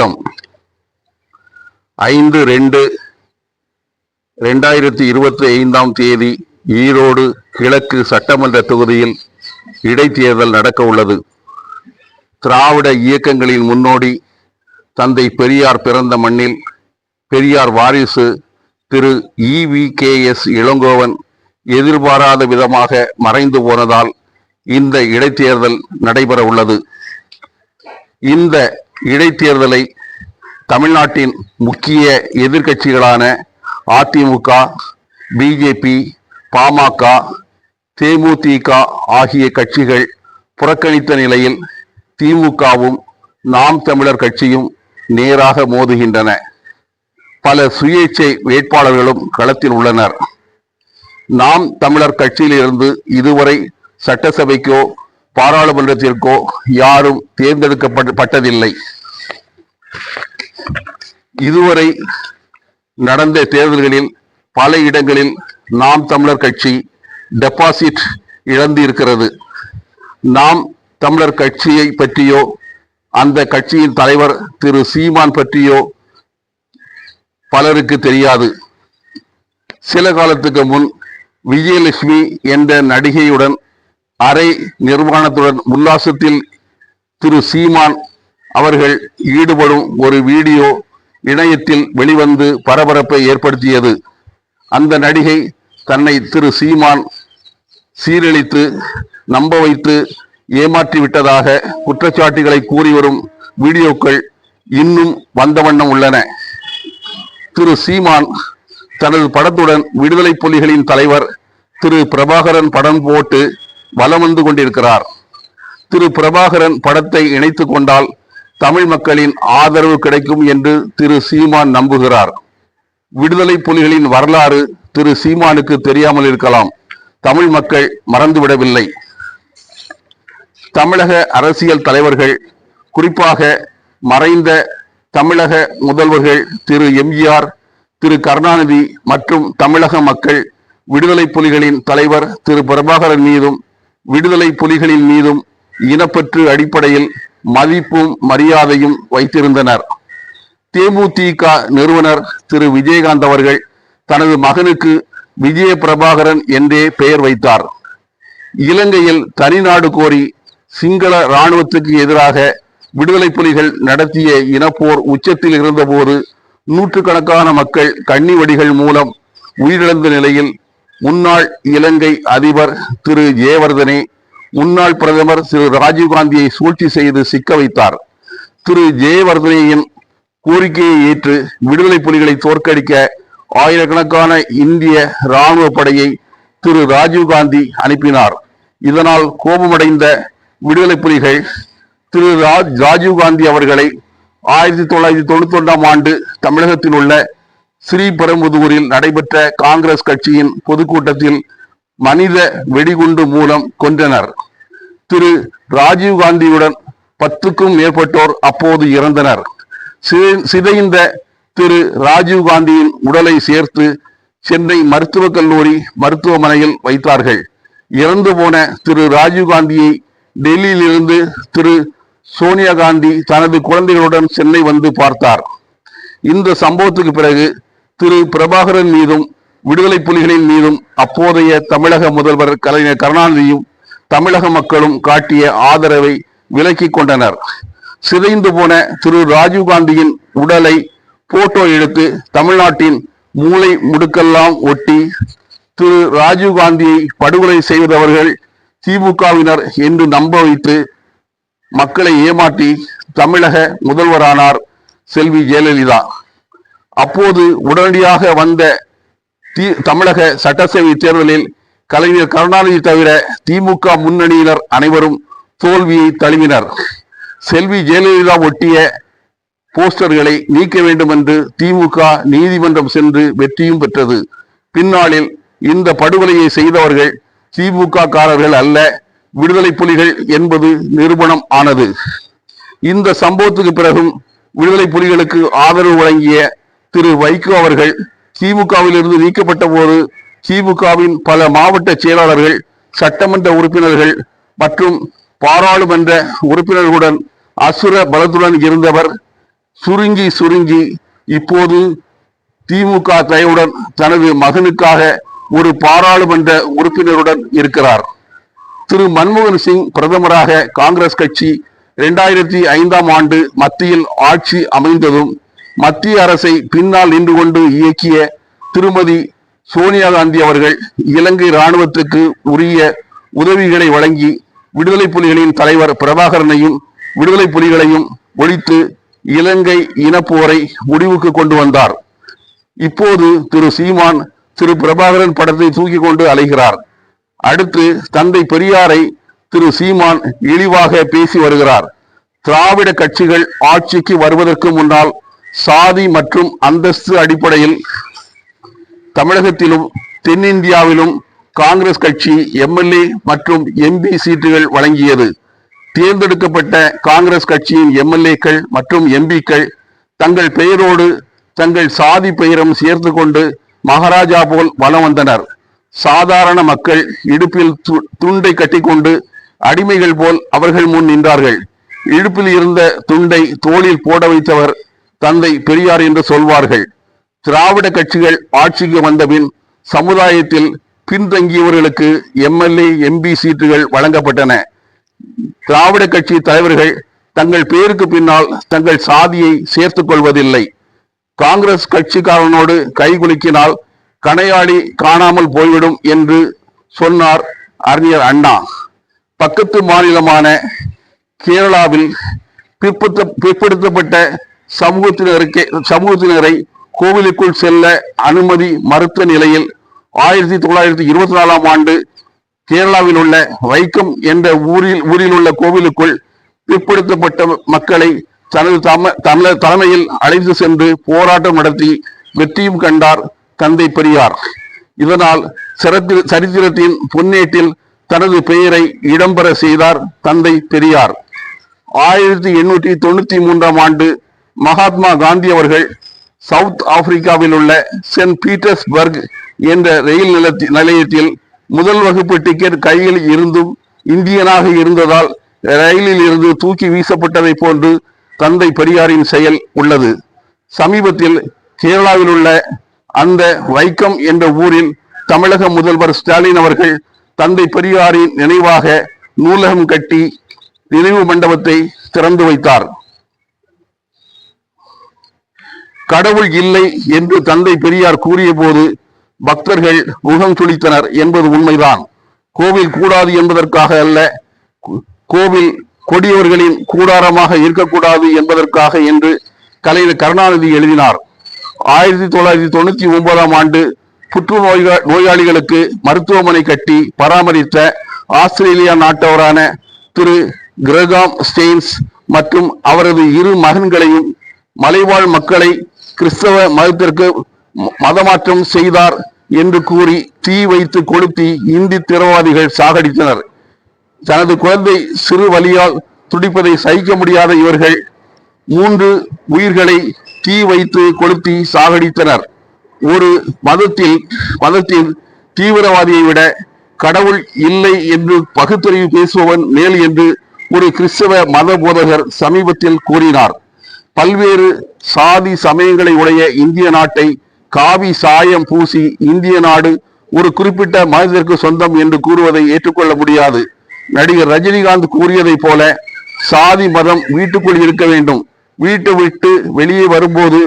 திட்டம் ஐந்து ரெண்டு ரெண்டாயிரத்தி இருபத்தி ஐந்தாம் தேதி ஈரோடு கிழக்கு சட்டமன்ற தொகுதியில் இடைத்தேர்தல் நடக்க உள்ளது. திராவிட இயக்கங்களின் முன்னோடி தந்தை பெரியார் பிறந்த மண்ணில் பெரியார் வாரிசு Thiru E V K S Elangovan எதிர்பாராத விதமாக மறைந்து போனதால் இந்த இடைத்தேர்தல் நடைபெற உள்ளது. இந்த இடைத்தேர்தலை தமிழ்நாட்டின் முக்கிய எதிர்க்கட்சிகளான அதிமுக பிஜேபி பாமக தேமுதிக ஆகிய கட்சிகள் புறக்கணித்த நிலையில் திமுகவும் நாம் தமிழர் கட்சியும் நேராக மோதுகின்றன. பல சுயேட்சை வேட்பாளர்களும் களத்தில் உள்ளனர். நாம் தமிழர் கட்சியிலிருந்து இதுவரை சட்டசபைக்கோ பாராளுமன்றத்திற்கோ யாரும் தேர்ந்தெடுக்கப்பட்டதில்லை இதுவரை நடந்த தேர்தல்களில் பல இடங்களில் நாம் தமிழர் கட்சி டெபாசிட் இழந்து இருக்கிறது நாம் தமிழர் கட்சியை பற்றியோ அந்த கட்சியின் தலைவர் திரு. சீமான் பற்றியோ பலருக்கு தெரியாது. சில காலத்துக்கு முன் விஜயலட்சுமி என்ற நடிகையுடன் அறை நிர்வாணத்துடன் உல்லாசத்தில் திரு சீமான் அவர்கள் ஈடுபடும் ஒரு வீடியோ இணையத்தில் வெளிவந்து பரபரப்பை ஏற்படுத்தியது. அந்த நடிகை தன்னை திரு சீமான் சீரழித்து நம்ப வைத்து ஏமாற்றிவிட்டதாக குற்றச்சாட்டுகளை கூறி வரும் வீடியோக்கள் இன்னும் வந்த வண்ணம் உள்ளன. திரு சீமான் தனது படத்துடன் விடுதலை புலிகளின் தலைவர் திரு பிரபாகரன் படம் போட்டு வலம் வந்து கொண்டிருக்கிறார். திரு பிரபாகரன் படத்தை இணைத்து கொண்டால் தமிழ் மக்களின் ஆதரவு கிடைக்கும் என்று திரு சீமான் நம்புகிறார். விடுதலை புலிகளின் வரலாறு திரு சீமானுக்கு தெரியாமல் இருக்கலாம். தமிழ் மக்கள் மறந்துவிடவில்லை. தமிழக அரசியல் தலைவர்கள் குறிப்பாக மறைந்த தமிழக முதல்வர்கள் திரு எம்ஜிஆர் திரு கருணாநிதி மற்றும் தமிழக மக்கள் விடுதலை புலிகளின் தலைவர் திரு பிரபாகரன் மீதும் விடுதலை புலிகளின் மீதும் இனப்பற்று அடிப்படையில் மதிப்பும் மரியாதையும் வைத்திருந்தனர். தேமுதிக நிறுவனர் திரு. விஜயகாந்த் அவர்கள் தனது மகனுக்கு விஜய பிரபாகரன் என்றே பெயர் வைத்தார். இலங்கையில் தனிநாடு கோரி சிங்கள இராணுவத்துக்கு எதிராக விடுதலை புலிகள் நடத்திய இனப்போர் உச்சத்தில் இருந்தபோது நூற்றுக்கணக்கான மக்கள் கண்ணி வடிகள் மூலம் உயிரிழந்த நிலையில் முன்னாள் இலங்கை அதிபர் திரு. ஜெயவர்தனே முன்னாள் பிரதமர் திரு. ராஜீவ்காந்தியை சூழ்ச்சி செய்து சிக்க வைத்தார். திரு. ஜெயவர்தனேயின் கோரிக்கையை ஏற்று விடுதலை புலிகளை தோற்கடிக்க ஆயிரக்கணக்கான இந்திய இராணுவ படையை திரு. ராஜீவ்காந்தி அனுப்பினார். இதனால் கோபமடைந்த விடுதலை புலிகள் திரு. ராஜ் ராஜீவ்காந்தி அவர்களை ஆயிரத்தி தொள்ளாயிரத்தி தொண்ணூத்தி ஒன்றாம் ஆண்டு தமிழகத்தில் உள்ள ஸ்ரீபெரும்புதூரில் நடைபெற்ற காங்கிரஸ் கட்சியின் பொதுக்கூட்டத்தில் மனித வெடிகுண்டு மூலம் கொன்றனர். திரு. ராஜீவ்காந்தியுடன் பத்துக்கும் மேற்பட்டோர் அப்போது இறந்தனர். சி- சிதைந்த திரு. ராஜீவ்காந்தியின் உடலை சேர்த்து சென்னை மருத்துவக் கல்லூரி மருத்துவமனையில் வைத்தார்கள். இறந்து போன திரு. ராஜீவ்காந்தியை டெல்லியிலிருந்து திரு. சோனியா காந்தி தனது குழந்தைகளுடன் சென்னை வந்து பார்த்தார். இந்த சம்பவத்துக்கு பிறகு திரு பிரபாகரன் மீதும் விடுதலை புலிகளின் மீதும் அப்போதைய தமிழக முதல்வர் கலைஞர் கருணாநிதியும் தமிழக மக்களும் காட்டிய ஆதரவை விலக்கிக் கொண்டனர். சிதைந்து போன திரு ராஜீவ்காந்தியின் உடலை போட்டோ எடுத்து தமிழ்நாட்டின் மூளை முடுக்கெல்லாம் ஒட்டி திரு ராஜீவ்காந்தியை படுகொலை செய்தவர்கள் திமுகவினர் என்று நம்ப வைத்து மக்களை ஏமாற்றி தமிழக முதல்வரானார் செல்வி ஜெயலலிதா. அப்போது உடனடியாக வந்த தி- தமிழக சட்டசபை தேர்தலில் கலைஞர் கருணாநிதி தவிர திமுக முன்னணியினர் அனைவரும் தோல்வியை தழுவினர். செல்வி ஜெயலலிதா ஒட்டிய போஸ்டர்களை நீக்க வேண்டும் என்று திமுக நீதிமன்றம் சென்று வெற்றியும் பெற்றது. பின்னாளில் இந்த படுகொலையை செய்தவர்கள் திமுக காரர்கள் அல்ல விடுதலை புலிகள் என்பது நிரூபணம் ஆனது. இந்த சம்பவத்துக்கு பிறகும் விடுதலை புலிகளுக்கு ஆதரவு வழங்கிய திரு வைகோ அவர்கள் திமுகவில் இருந்து நீக்கப்பட்ட போது திமுகவின் பல மாவட்ட செயலாளர்கள் சட்டமன்ற உறுப்பினர்கள் மற்றும் பாராளுமன்ற உறுப்பினர்களுடன் அசுர பலத்துடன் இருந்தவர். சுருங்கி சுருங்கி இப்போது திமுக தயவுடன் தனது மகனுக்காக ஒரு பாராளுமன்ற உறுப்பினருடன் இருக்கிறார். திரு மன்மோகன் சிங் பிரதமராக காங்கிரஸ் கட்சி இரண்டாயிரத்தி ஐந்தாம் ஆண்டு மத்தியில் ஆட்சி அமைந்ததும் மத்திய அரசை பின்னால் நின்று கொண்டு இயக்கிய திருமதி சோனியா காந்தி அவர்கள் இலங்கை ராணுவத்துக்கு உரிய உதவிகளை வழங்கி விடுதலை புலிகளின் தலைவர் பிரபாகரனையும் விடுதலை புலிகளையும் ஒழித்து இலங்கை இனப்போரை முடிவுக்கு கொண்டு வந்தார். இப்போது திரு சீமான் திரு பிரபாகரன் படத்தை தூக்கி கொண்டு அலைகிறார். அடுத்து தந்தை பெரியாரை திரு சீமான் இழிவாக பேசி வருகிறார். திராவிட கட்சிகள் ஆட்சிக்கு வருவதற்கு முன்னால் சாதி மற்றும் அந்தஸ்து அடிப்படையில் தமிழகத்திலும் தென்னிந்தியாவிலும் காங்கிரஸ் கட்சி எம்எல்ஏ மற்றும் எம்பி சீட்டுகள் வழங்கியது. தேர்ந்தெடுக்கப்பட்ட காங்கிரஸ் கட்சியின் எம்எல்ஏக்கள் மற்றும் எம்பிக்கள் தங்கள் பெயரோடு தங்கள் சாதி பெயரும் சேர்த்து கொண்டு மகாராஜா போல் வலம் வந்தனர். சாதாரண மக்கள் இடுப்பில் து- துண்டை கட்டிக்கொண்டு அடிமைகள் போல் அவர்கள் முன் நின்றார்கள். இடுப்பில் இருந்த துண்டை தோளில் போட வைத்தவர் தந்தை பெரியார் என்று சொல்வார்கள். திராவிட கட்சிகள் ஆட்சிக்கு வந்தபின் சமுதாயத்தில் பின்தங்கியவர்களுக்கு எம்எல்ஏ எம்பி சீட்டுகள் வழங்கப்பட்டன. திராவிட கட்சி தலைவர்கள் தங்கள் பேருக்கு பின்னால் தங்கள் சாதியை சேர்த்துக் கொள்வதில்லை. காங்கிரஸ் கட்சிக்காரனோடு கைகுலுக்கினால் கணையாளி காணாமல் போய்விடும் என்று சொன்னார் அறிஞர் அண்ணா. பக்கத்து மாநிலமான கேரளாவில் பிற்படுத்த பிற்படுத்தப்பட்ட சமூகத்தினருக்கு சமூகத்தினரை கோவிலுக்குள் செல்ல அனுமதி மறுத்த நிலையில் ஆயிரத்தி தொள்ளாயிரத்தி இருபத்தி நாலாம் ஆண்டு கேரளாவில் உள்ள வைக்கம் என்ற ஊரில் ஊரில் உள்ள கோவிலுக்குள் பிற்படுத்தப்பட்ட மக்களை தனது தம தம தலைமையில் அழைத்து சென்று போராட்டம் நடத்தி வெற்றியும் கண்டார் தந்தை பெரியார். இதனால் சிறத்தி- சரித்திரத்தின் பொன்னேட்டில் தனது பெயரை இடம்பெற செய்தார் தந்தை பெரியார். ஆயிரத்தி எண்ணூற்றி தொண்ணூத்தி மூன்றாம் ஆண்டு மகாத்மா காந்தி அவர்கள் சவுத் ஆப்பிரிக்காவில் உள்ள சென்ட் பீட்டர்ஸ்பர்க் என்ற ரயில் நிலையத்தில் முதல் வகுப்பு டிக்கெட் கையில் இருந்தும் இந்தியனாக இருந்ததால் ரயிலில் இருந்து தூக்கி வீசப்பட்டதை போன்று தந்தை பெரியாரின் செயல் உள்ளது. சமீபத்தில் கேரளாவில் உள்ள அந்த வைக்கம் என்ற ஊரில் தமிழக முதல்வர் ஸ்டாலின் அவர்கள் தந்தை பெரியாரின் நினைவாக நூலகம் கட்டி நினைவு மண்டபத்தை திறந்து வைத்தார். கடவுள் இல்லை என்று தந்தை பெரியார் கூறிய போது பக்தர்கள் முகம் சுளித்தனர் என்பது உண்மைதான். கோவில் கூடாது என்பதற்காக அல்ல கோவில் கொடியவர்களின் கூடாரமாக இருக்கக்கூடாது என்பதற்காக என்று கலைஞர் கருணாநிதி எழுதினார். ஆயிரத்தி தொள்ளாயிரத்தி தொண்ணூத்தி ஒன்பதாம் ஆண்டு புற்றுநோய் நோயாளிகளுக்கு மருத்துவமனை கட்டி பராமரித்த ஆஸ்திரேலியா நாட்டவரான திரு கிரகாம் ஸ்டெயின்ஸ் மற்றும் அவரது இரு மகன்களையும் மலைவாழ் மக்களை கிறிஸ்தவ மதத்திற்கு ம- மதமாற்றம் செய்தார் என்று கூறி தீ வைத்து கொளுத்தி இந்தி திரவாதிகள் சாகடித்தனர். தனது குழந்தை சிறு வழியால் துடிப்பதை சகிக்க முடியாத இவர்கள் மூன்று உயிர்களை தீ வைத்து கொளுத்தி சாகடித்தனர். ஒரு மதத்தில் மதத்தில் தீவிரவாதியை விட கடவுள் இல்லை என்று பகுத்தறிவு பேசுபவன் மேல் என்று ஒரு கிறிஸ்தவ மத போதகர் சமீபத்தில் கூறினார். பல்வேறு சாதி சமயங்களை உடைய இந்திய நாட்டை காவி சாயம் பூசி இந்திய நாடு ஒரு குறிப்பிட்ட மனிதருக்கு சொந்தம் என்று கூறுவதை ஏற்றுக்கொள்ள முடியாது. நடிகர் ரஜினிகாந்த் கூறியதைப் போல சாதி மதம் வீட்டுக்குள் இருக்க வேண்டும். வீட்டை விட்டு வெளியே வரும்போது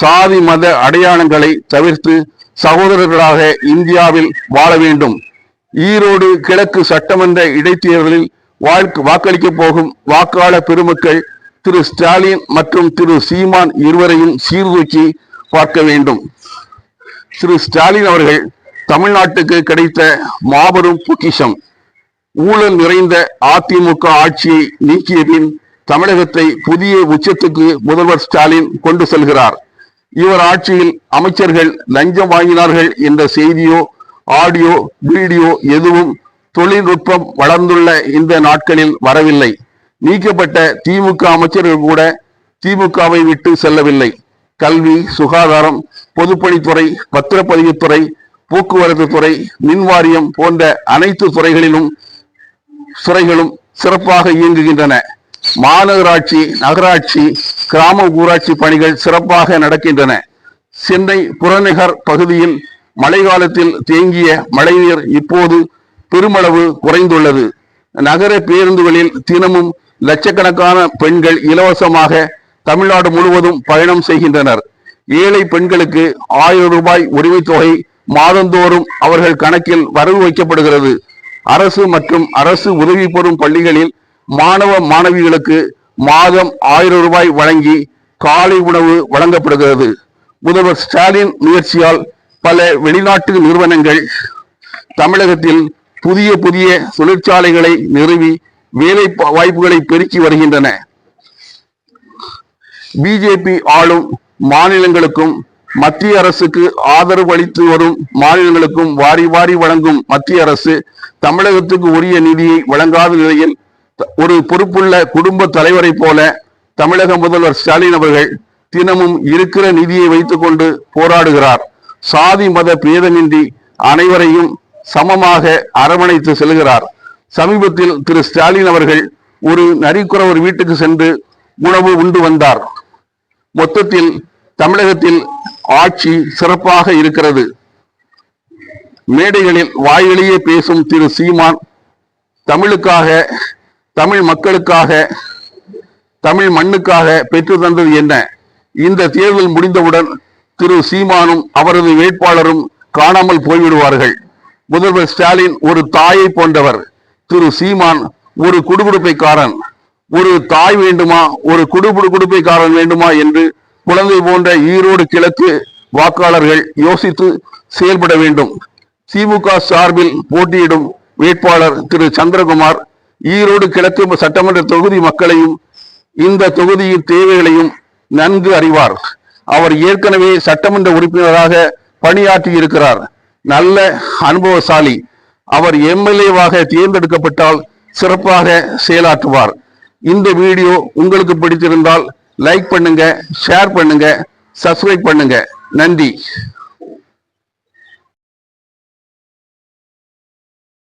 சாதி மத அடையாளங்களை தவிர்த்து சகோதரர்களாக இந்தியாவில் வாழ வேண்டும். ஈரோடு கிழக்கு சட்டமன்ற இடைத்தேர்தலில் வாக்களிக்க போகும் வாக்காளர் பெருமக்கள் திரு ஸ்டாலின் மற்றும் திரு சீமான் இருவரையும் சீர்தூக்கி பார்க்க வேண்டும். திரு ஸ்டாலின் அவர்கள் தமிழ்நாட்டுக்கு கிடைத்த மாபெரும் பொக்கிஷம். ஊழல் நிறைந்த அதிமுக ஆட்சியை நீக்கிய பின் தமிழகத்தை புதிய உச்சத்துக்கு முதல்வர் ஸ்டாலின் கொண்டு செல்கிறார். இவர் ஆட்சியில் அமைச்சர்கள் லஞ்சம் வாங்கினார்கள் என்ற செய்தியோ ஆடியோ வீடியோ எதுவும் தொழில்நுட்பம் வளர்ந்துள்ள இந்த நாட்களில் வரவில்லை. நீக்கப்பட்ட திமுக அமைச்சர்கள் கூட திமுகவை விட்டு செல்லவில்லை. கல்வி சுகாதாரம் பொதுப்பணித்துறை பத்திரப்பதிவுத்துறை போக்குவரத்து துறை மின்வாரியம் போன்ற அனைத்து துறைகளிலும் துறைகளும் சிறப்பாக இயங்குகின்றன. மாநகராட்சி நகராட்சி கிராம ஊராட்சி பணிகள் சிறப்பாக நடக்கின்றன. சென்னை புறநகர் பகுதியில் மழை காலத்தில் தேங்கிய மழைநீர் இப்போது பெருமளவு குறைந்துள்ளது. நகர பேருந்துகளில் தினமும் லட்சக்கணக்கான பெண்கள் இலவசமாக தமிழ்நாடு முழுவதும் பயணம் செய்கின்றனர். ஏழை பெண்களுக்கு ஆயிரம் ரூபாய் உரிமைத் தொகை மாதந்தோறும் அவர்கள் கணக்கில் வரவு வைக்கப்படுகிறது. அரசு மற்றும் அரசு உதவி பெறும் பள்ளிகளில் மாணவ மாணவிகளுக்கு மாதம் ஆயிரம் ரூபாய் வழங்கி காலை உணவு வழங்கப்படுகிறது. முதல்வர் ஸ்டாலின் முயற்சியால் பல வெளிநாட்டு நிறுவனங்கள் தமிழகத்தில் புதிய புதிய தொழிற்சாலைகளை நிறுவி வேலை வாய்ப்புகளை பெருக்கி வருகின்றன. பிஜேபி ஆளும் மாநிலங்களுக்கும் மத்திய அரசுக்கு ஆதரவு அளித்து வரும் மாநிலங்களுக்கும் வாரி வாரி வழங்கும் மத்திய அரசு தமிழகத்துக்கு உரிய நிதியை வழங்காத நிலையில் ஒரு பொறுப்புள்ள குடும்ப தலைவரை போல தமிழக முதல்வர் ஸ்டாலின் அவர்கள் தினமும் இருக்கிற நிதியை வைத்துக்கொண்டு போராடுகிறார். சாதி மத பேதமின்றி அனைவரையும் சமமாக அரவணைத்து செல்கிறார். சமீபத்தில் திரு ஸ்டாலின் அவர்கள் ஒரு நரிக்குறவர் வீட்டுக்கு சென்று உணவு உண்டு வந்தார். மொத்தத்தில் தமிழகத்தில் ஆட்சி சிறப்பாக இருக்கிறது. மேடைகளில் வாயிலேயே பேசும் திரு சீமான் தமிழுக்காக தமிழ் மக்களுக்காக தமிழ் மண்ணுக்காக பெற்று தந்தது என்ன? இந்த தேர்தல் முடிந்தவுடன் திரு சீமானும் அவரது வேட்பாளரும் காணாமல் போய்விடுவார்கள். முதல்வர் ஸ்டாலின் ஒரு தாயை போன்றவர். திரு சீமான் ஒரு குடுகுடுப்பைக்காரன். ஒரு தாய் வேண்டுமா? ஒரு குடுகுடு குடுப்பைக்காரன் வேண்டுமா என்று குழந்தை போன்ற ஈரோடு கிழக்கு வாக்காளர்கள் யோசித்து செயல்பட வேண்டும். திமுக சார்பில் போட்டியிடும் வேட்பாளர் திரு சந்திரகுமார் ஈரோடு கிழக்கு சட்டமன்ற தொகுதி மக்களையும் இந்த தொகுதியின் தேவைகளையும் நன்கு அறிவார். அவர் ஏற்கனவே சட்டமன்ற உறுப்பினராக பணியாற்றி இருக்கிறார் நல்ல அனுபவசாலி. அவர் எம்எல்ஏவாக தேர்ந்தெடுக்கப்பட்டால் சிறப்பாக செயலாற்றுவார். இந்த வீடியோ உங்களுக்கு பிடித்திருந்தால் லைக் பண்ணுங்க ஷேர் பண்ணுங்க சப்ஸ்கிரைப் பண்ணுங்க. நன்றி.